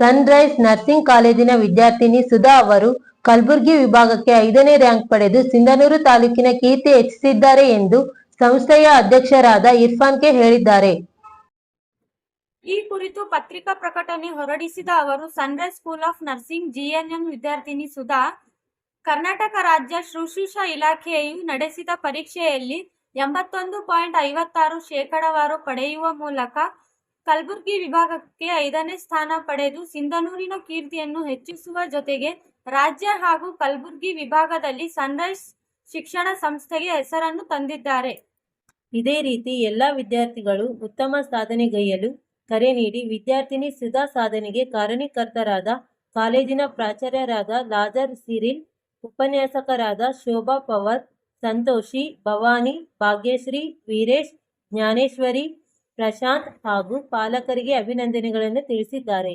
Sunrise nursing ಕಾಲೇಜಿನ ವಿದ್ಯಾರ್ಥಿನಿ ಸುಧಾ ಅವರು ಕಲಬುರಗಿ ವಿಭಾಗಕ್ಕೆ ಐದನೇ ರ್ಯಾಂಕ್ ಪಡೆದು ಸಿಂಧನೂರು ತಾಲೂಕಿನ ಕೀರ್ತಿ ಹೆಚ್ಚಿಸಿದ್ದಾರೆ ಎಂದು ಸಂಸ್ಥೆಯ ಅಧ್ಯಕ್ಷರಾದ ಇರ್ಫಾನ್ ಕೆ ಹೇಳಿದ್ದಾರೆ. ಈ ಕುರಿತು ಪತ್ರಿಕಾ ಪ್ರಕಟಣೆ ಹೊರಡಿಸಿದ ಅವರು sunrise school of nursing GNM ವಿದ್ಯಾರ್ಥಿನಿ ಸುಧಾ ಕರ್ನಾಟಕ ರಾಜ್ಯ ಶುಶ್ರೂಷಾ ಇಲಾಖೆಯು ನಡೆಸಿದ ಪರೀಕ್ಷೆಯಲ್ಲಿ ಎಂಬತ್ತೊಂದು ಪಾಯಿಂಟ್ ಐವತ್ತಾರು ಶೇಕಡಾವಾರು ಪಡೆಯುವ ಮೂಲಕ ಕಲಬುರಗಿ ವಿಭಾಗಕ್ಕೆ ಐದನೇ ಸ್ಥಾನ ಪಡೆದು ಸಿಂಧನೂರಿನ ಕೀರ್ತಿಯನ್ನು ಹೆಚ್ಚಿಸುವ ಜೊತೆಗೆ ರಾಜ್ಯ ಹಾಗೂ ಕಲಬುರಗಿ ವಿಭಾಗದಲ್ಲಿ ಸನ್ರೈಸ್ ಶಿಕ್ಷಣ ಸಂಸ್ಥೆಗೆ ಹೆಸರನ್ನು ತಂದಿದ್ದಾರೆ. ಇದೇ ರೀತಿ ಎಲ್ಲ ವಿದ್ಯಾರ್ಥಿಗಳು ಉತ್ತಮ ಸಾಧನೆಗೈಯಲು ಕರೆ ನೀಡಿ ವಿದ್ಯಾರ್ಥಿನಿ ಸುಧಾ ಸಾಧನೆಗೆ ಕಾರಣೀಕರ್ತರಾದ ಕಾಲೇಜಿನ ಪ್ರಾಚಾರ್ಯರಾದ ಲಾಜರ್ ಸಿರಿಲ್, ಉಪನ್ಯಾಸಕರಾದ ಶೋಭಾ ಪವರ್, ಸಂತೋಷಿ ಭವಾನಿ, ಭಾಗ್ಯಶ್ರೀ, ವೀರೇಶ್, ಜ್ಞಾನೇಶ್ವರಿ ಪ್ರಶಾಂತ್ ಹಾಗೂ ಪಾಲಕರಿಗೆ ಅಭಿನಂದನೆಗಳನ್ನು ತಿಳಿಸಿದ್ದಾರೆ.